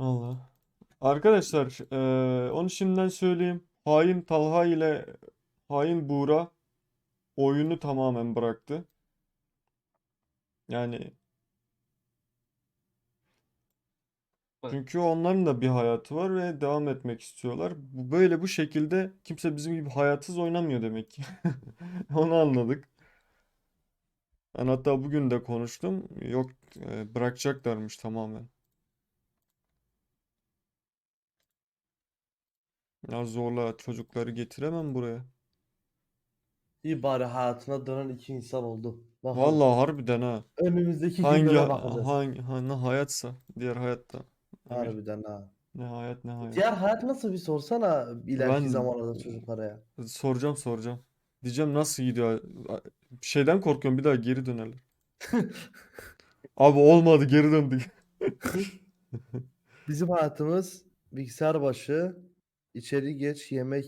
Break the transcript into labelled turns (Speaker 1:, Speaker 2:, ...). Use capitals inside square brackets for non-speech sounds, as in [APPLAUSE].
Speaker 1: Allah. Arkadaşlar, eee, onu şimdiden söyleyeyim. Hain Talha ile hain Buğra oyunu tamamen bıraktı. Yani çünkü onların da bir hayatı var ve devam etmek istiyorlar. Bu böyle bu şekilde kimse bizim gibi hayatsız oynamıyor demek ki. [LAUGHS] Onu anladık. Ben hatta bugün de konuştum. Yok, e, bırakacaklarmış tamamen. Ya zorla çocukları getiremem buraya.
Speaker 2: İyi bari hayatına dönen iki insan oldu. Bakalım.
Speaker 1: Vallahi harbiden ha.
Speaker 2: Önümüzdeki
Speaker 1: Hangi
Speaker 2: günlere bakacağız.
Speaker 1: hangi ha, ne hayatsa diğer hayatta. Emir,
Speaker 2: Harbiden ha.
Speaker 1: ne hayat ne hayat.
Speaker 2: Diğer hayat nasıl bir sorsana ileriki
Speaker 1: Ben-
Speaker 2: zamanlarda çocuklara ya.
Speaker 1: Soracağım soracağım. Diyeceğim nasıl gidiyor? Bir şeyden korkuyorum bir daha geri dönerler. [LAUGHS] Abi olmadı geri döndük.
Speaker 2: Bizim hayatımız bilgisayar başı, içeri geç, yemek